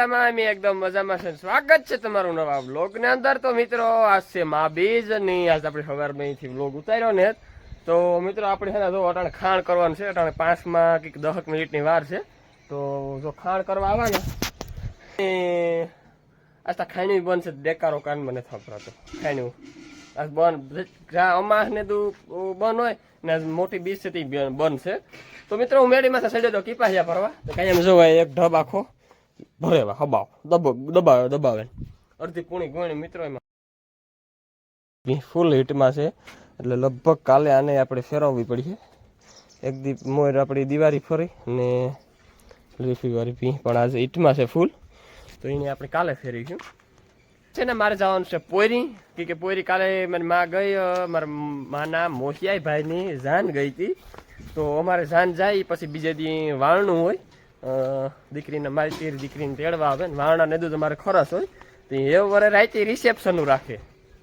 મજામાં અમે એકદમ મજામાં છે. સ્વાગત છે તમારું નવા બ્લોગની અંદર. તો મિત્રો, આજ છે મા બીજની આજ આપણે સવાર અહીંથી બ્લોગ ઉતાર્યો ને. તો મિત્રો, આપણે છે ને જો અટાણે ખાણ કરવાનું છે. અટાણે પાંચમાં કંઈક દહક મિનિટની વાર છે. તો જો ખાણ કરવા આવવાના. એ આજ તો ખાણ્યું છે. દેકારો કાન મને થપરાતો. ખાણ્યું આજ બંધ. અમાસ ને તું બંધ હોય ને મોટી બીજ છે તે છે. તો મિત્રો, હું મેડીમાં સડ્યો તો કીપાહિયા ફરવા તો કાંઈ એમ જોવાય એક ઢબ આખો. ભરેવા હબાવ. દબો દબાવે દબાવે અડધી પૂણી ગોણી મિત્રો એમાં. ફૂલ હિટમાં છે, એટલે લગભગ કાલે આને આપણે ફેરવવી પડી છે એક દી મોર આપણી દિવાળી ફરી ને વાળી પી, પણ આજે હિટમાં છે ફૂલ તો એને આપણે કાલે ફેરવીશું છે ને, મારે જવાનું છે પોયરી. કે પોયરી કાલે મારી માં ગઈ મારા માના મોહિયાઈ ભાઈની જાન ગઈ હતી તો અમારે જાન જાય પછી બીજે દી વાળનું હોય. દીકરીને મારી તીર દીકરીને તેડવા આવે ને ને દૂધ મારે ખરસ હોય તો એવું વરે રાયતી રિસેપ્શનનું રાખે.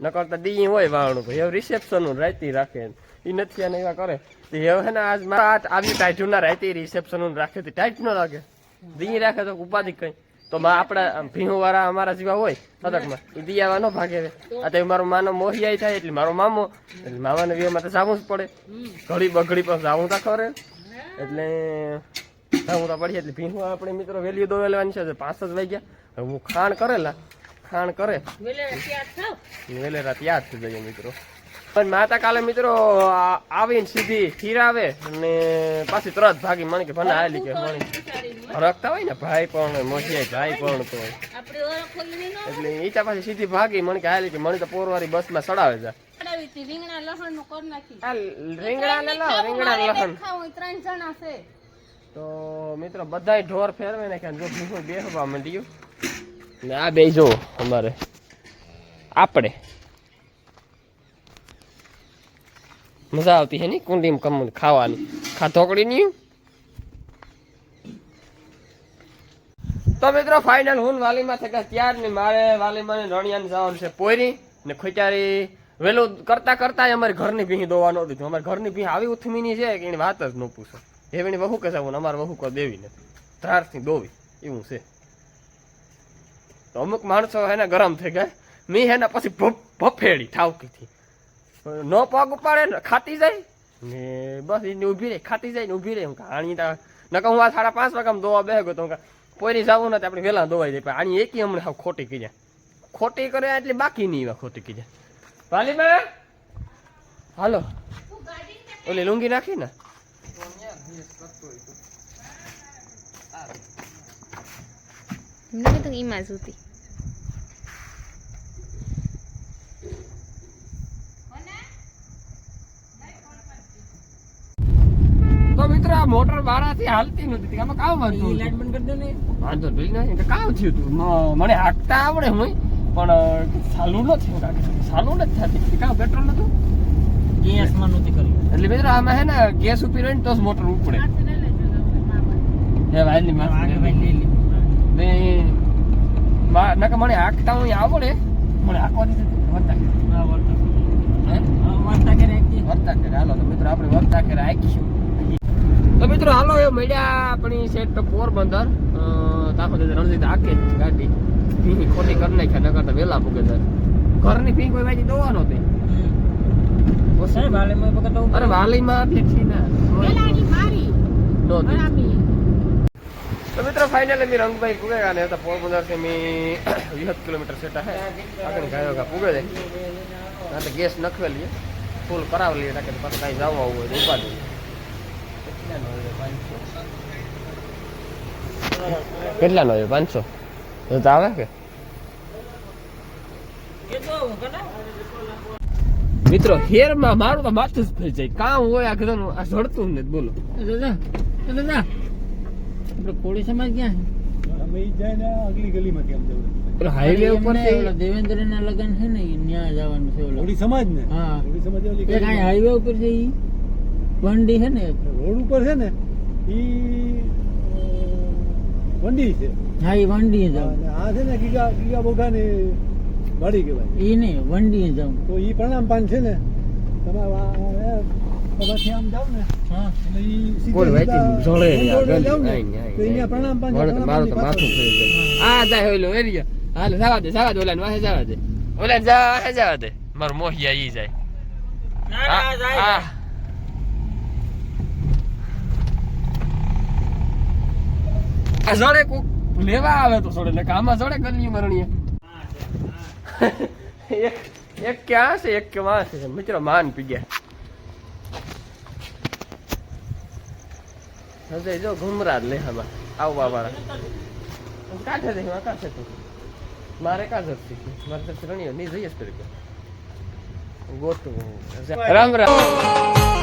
નકર તો દી હોય વાણું એવું રિસેપ્શનનું રાયતી રાખે એ નથી અને એવા કરે. તો એવું હે ને આજ મારા આ આવી ટાઈટું ના રાયતી રિસેપ્શનનું રાખે તો ટાઈટ ન લાગે. દી રાખે તો ઉપાધિ કઈ. તો માં આપણા ભીહું વાળા અમારા જેવા હોય સદકમાં એ દિયાવા ન ભાગે આ તો મારો માનો મોહિયાઈ થાય એટલે મારો મામો એટલે મામાને વિયામાં તો જાવું જ પડે. ઘડી બઘડી પણ જાવું તો ખરે. એટલે જાવું તો એટલે ભીનું આપણે મિત્રો વેલ્યુ દોવેલવાની છે પાંચ જ વાગ્યા. હું ખાણ કરેલા ખાણ કરે. વેલેરા તૈયાર થઈ જઈએ મિત્રો. પણ માતા કાલે મિત્રો આવીને સીધી ખીરાવે અને પાછી તરત ભાગી મને કે ભલે આવેલી કે મણી. રખતા હોય ને ભાઈ પણ મોઢિયા ભાઈ પણ તો. એટલે ઈચા પાછી સીધી ભાગી મને કે આવેલી કે મણી તો પોરવારી બસમાં ચડાવે છે. રીંગણા લસણનું કરી નાખી. રીંગણા ને લાવ રીંગણા લખન ત્રણ જણા છે. તો મિત્રો, બધાય ઢોર ફેરવે ને જો ભીખું બેસવા માંડ્યું. ને આ બે જો અમારે. આપણે. મજા આવતી હે ની કુંડીમાં કમ ખાવાની. ખા ઢોકળી ની. તો મિત્રો ફાઇનલ હું વાલીમાં થયા ત્યાર ને મારે વાલીમાં ને રણિયાને જવાનું છે પોયરી. ને ખોચારી વેલું કરતા કરતા અમારી ઘરની ભીહ દોવાનું હતું અમારી ઘરની ભીંહ આવી ઉથમીની છે કે એની વાત જ ન પૂછો. એવીની વહુ કે સાહેબ અમારે વહુ કોઈ દેવી નથી. ત્રારથી દોવી, એવું છે. તો અમુક માણસો એને ગરમ થઈ ગયા. મી એના પછી ભફ- ભફેડી ઠાવકીથી. ન પગ ઉપાડે ને ખાતી જાય. ને બસ એને ઊભી રહી, ખાતી જાય ને ઊભી રહી. હું આણી તા નકર હું આ સાડા પાંચ વાગે દોવા બેહ ગયો તો પોઈની જવું નથી આપણે વહેલા દોવાઈ જાય. પણ આની એકી હમણાં સાવ ખોટી કીધે ખોટી કરે એટલે બાકી નહીં ખોટી ભાલી બે હાલો. ઓલી લુંગી નાખી ને? મેં કીધું ઈમાં જુતી તો મિત્ર આ મોટર બારાથી હાલતી નથી. આમાં કામ વાંધો લાઈટ બંધ કરી દો ને. વાંધો નહીં તો કામ થયું તું મને હાકતા આવડે હું પણ સાલું ન થયું કાકા સાલું નથી થતી. કામ પેટ્રોલ નતું? ગેસમાં નહોતી કરી એટલે મિત્રો આમાં હે ને ગેસ ઉપી રહ્યો ને તો જ મોટર ઉપડે. હે માં ભાઈ લઈ લે ને મા- નકર મને હાંકતા હું આવડે. મને હાંકવાની નથી વર્તા હા વર્તા હે? વર્તા કરે કે વર્તા કરે હાલો તો મિત્રો આપણે વર્તા કરે રાખીશું તો મિત્રો હાલો એ મળ્યા આપણી સેટ તો પોરબંદર તાકો દે રણજીત આકે ગાડી. ખોટી કરી નાખ્યા નકર તો વેલા ભૂગે સર ઘરની ભી કોઈ વાજી દોવાનો હતી અરે વાલીમાં વખત તો અરે વાલીમાં બેઠી ના? પેલાની મારી. દો દી તો મિત્રો ફાઇનલ મેં રંગભાઈ પૂગે અને હતા. પોળ બજારથી મેં વીસ કિલોમીટર સેટા હે. આગળ ગાયો ગા પૂગે જાય તો ગેસ નખવેલી લઈએ ફૂલ કરાવ લઈએ તાકે પાછું કાંઈ જવું આવું હોય ઊભા દઈએ કેટલા નો પાંચસો. તો આવે કે? મિત્રો હેરમાં મારું તો માથું જ થઈ જાય. કામ હોય આ કદાચ આ જડતું નથી બોલો. દાદા દાદા આપણે કોળી સમાજ ક્યાં અમે જાય ને આગલી ગલીમાં કેમ જવું? હાઈવે ઉપર એમને ઓલા દેવેન્દ્રના લગન છે ને ઈ જવાનું છે ઓલા. સમાજ ને? હા. હોળી સમાજ ઓલી એક હાઈવે ઉપર છે ઈ? વંડી છે ને? રોડ ઉપર છે ને ઈ વંડી છે. હા ઈ વંડી જાવ આ છે ને ગીગા ગીગા બોગા ને વાડી કહેવાય. એ નહીં વંડીએ જાઉં તો એ પ્રણામ પાન છે ને તમે જાય. આ. જાય. ઓલો લેવા આવે તો સોડે કામ આમાં જોડે ગલી મરણીએ. એક એક ક્યાં છે? એક કે વાં છે? મિત્રો, માન પી ગયા હજે જો ઘુમરા જ લે આમાં. આવવા વાળા કાઢે દે કાઢે તું મારે કાઢે મારે તો રણીઓ નહીં, જઈએ જ ગોતવું રામ રામ.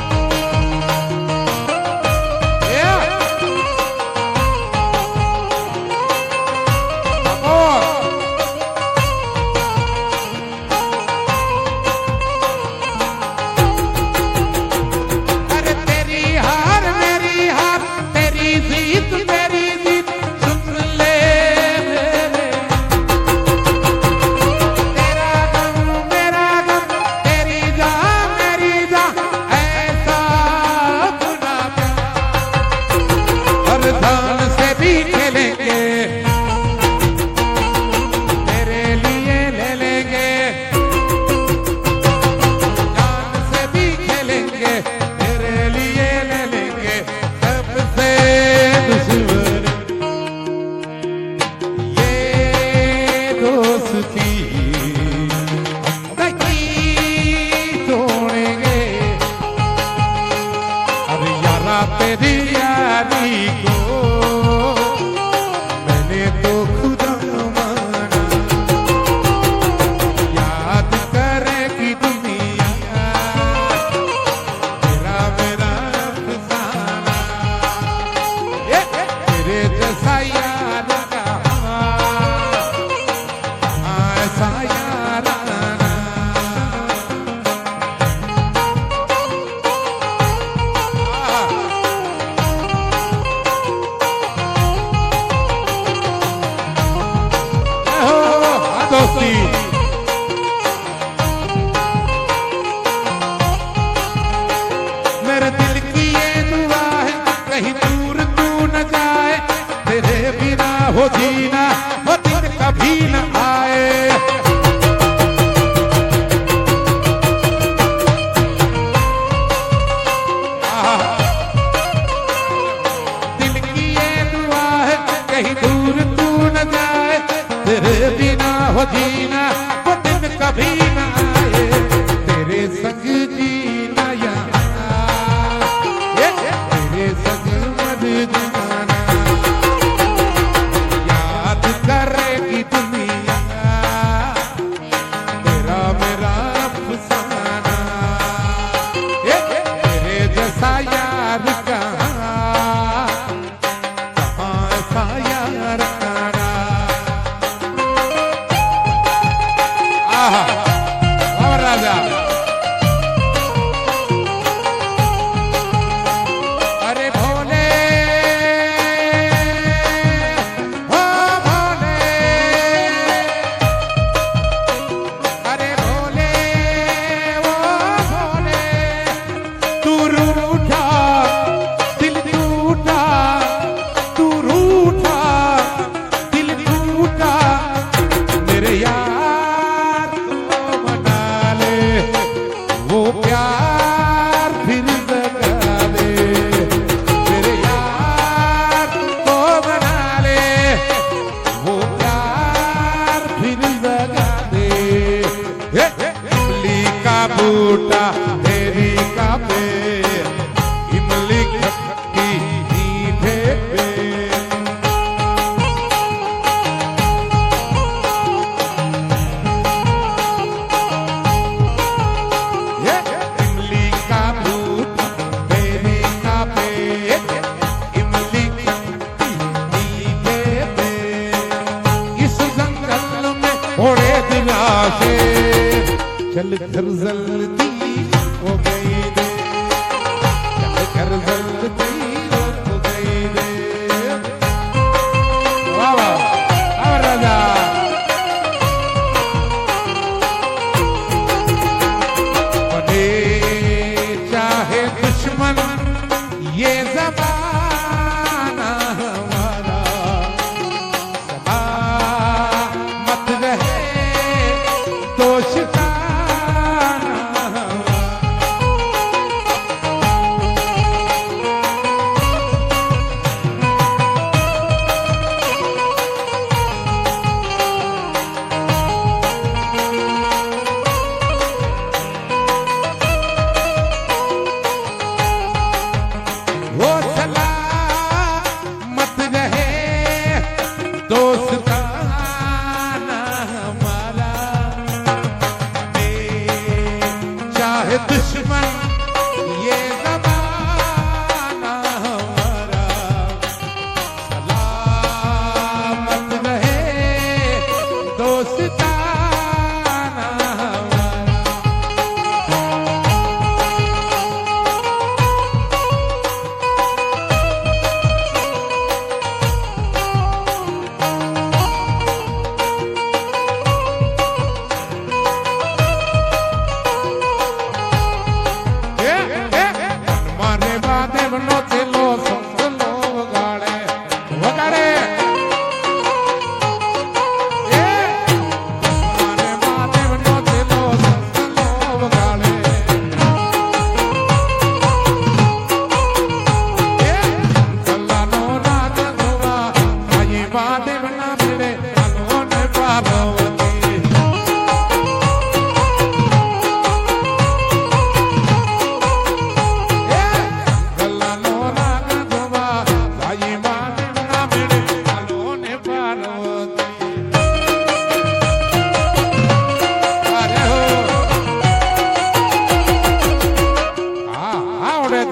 सकती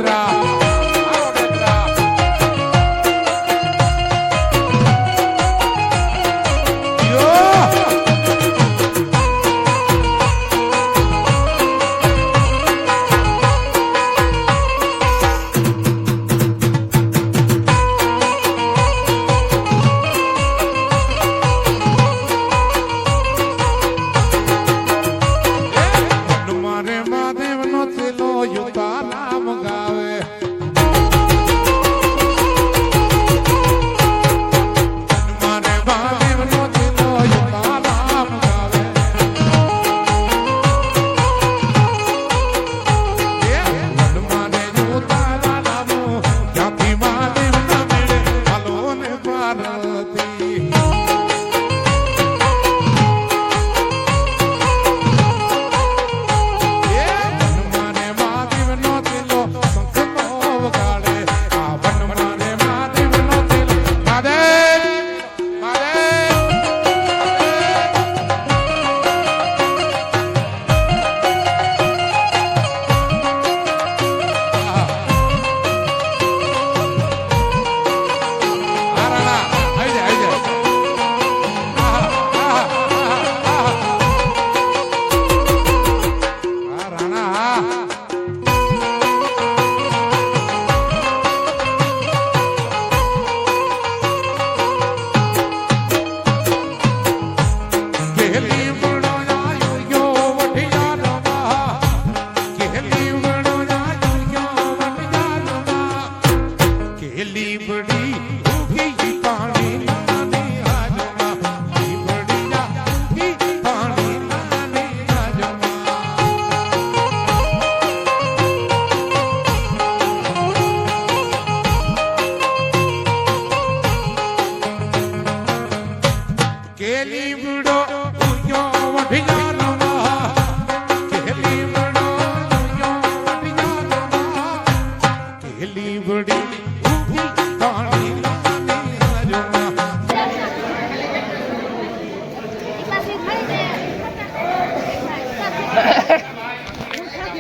આ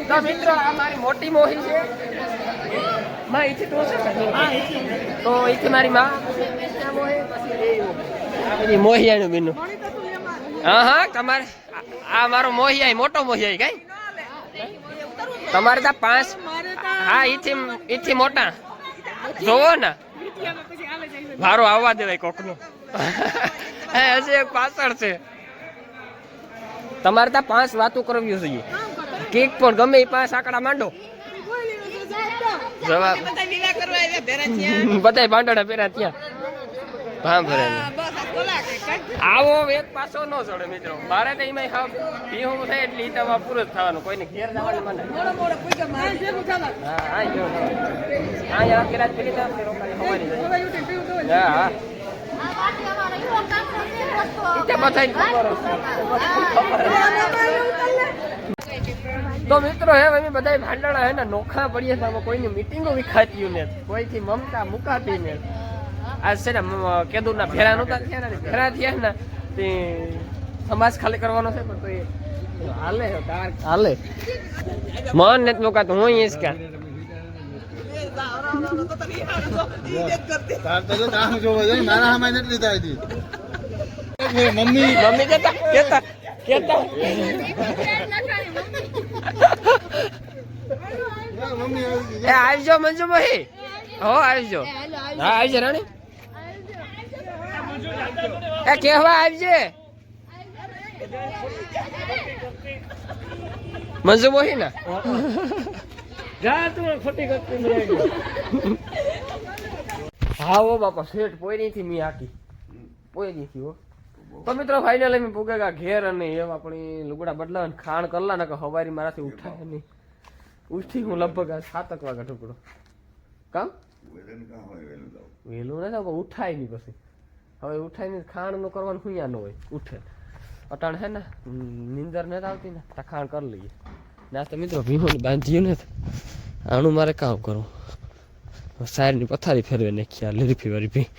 તો મિત્રો આ મારી મોટી મોહી છે. માં અહીંથી તું છે તો અહીંથી મારી માં. મોહી, એ આ બધી મોહિયાનું બીનું હા હા તમારે આ- મારો મોહિયાઈ મોટો મોહિયાઈ કઈ? તમારે ત્યાં પાંચ હા ઈથી ઈથી મોટા. જોવો ને. મારો આવવા દેવાય કોકનો. હે હજી એક પાછળ છે. તમારે ત્યાં પાંચ વાતો કરવી જોઈએ. કેક પણ ગમે એ પાંચ આંકડા માંડો. જવાબ. બધા ભાંડોડા પહેર્યા ત્યાં ભાં ભરે આવો એક પાછો ન ચડે મિત્રો. મારે તો એમાં હા ભીહું થાય એટલે ઈ તમારે પૂરું જ થવાનું. કોઈને ઘેર જવાનું મને. હા હા જો હા યાર કેરા પેલી તો રોકાણી ખવારી જાય હા હા. તો બધાય તો મિત્રો હે અમે બધા ભાંડણા હે ને નોખા પડીએ છે કોઈની મીટિંગો વિખાતી ને કોઈથી મમતા મુકાતી ને આ છે ને કેદુરના ફેરા નહોતા થયા ને ફેરા થયા ને તે સમાજ ખાલી કરવાનો છે પણ તો એ હાલે તાર હાલે. મન નથી મુકાતું હું અહીંયા જ ક્યાં? તો મમ્મી. મમ્મી કેતા કેતા કેતા. એ આવજો મંજુભાઈ હો આવજો. હા આવજો રાણી. એ કહેવા આવજે. મંજુ મોહી ના? જા તું ખોટી કરતી હા ઓ બાપા શેઠ પોઈ થી મી આકી પોઈ થી હો. તો મિત્રો ફાઇનલ અમે પૂગેગા ઘેર અને એમ આપણી લુગડા બદલા અને ખાણ કરલા ને કે હવારી મારાથી ઉઠાય નહીં. ઉઠી હું લગભગ સાતક વાગે ટુકડો કામ? વેલું નથી ઉઠાય નહીં પછી. હવે ઉઠાય નહીં ખાણનું કરવાનું હુંયા ન હોય, ઉઠે. અટાણ હે ને નીંદર નથી આવતી ને, તો ખાણ કરી લઈએ. નાસ્તો મિત્રો ભીમોને બાંધ્યું ને આનું મારે કામ કરવું. સાયરની પથારી ફેરવે નાખી, આ લીરફી વાળી ભી.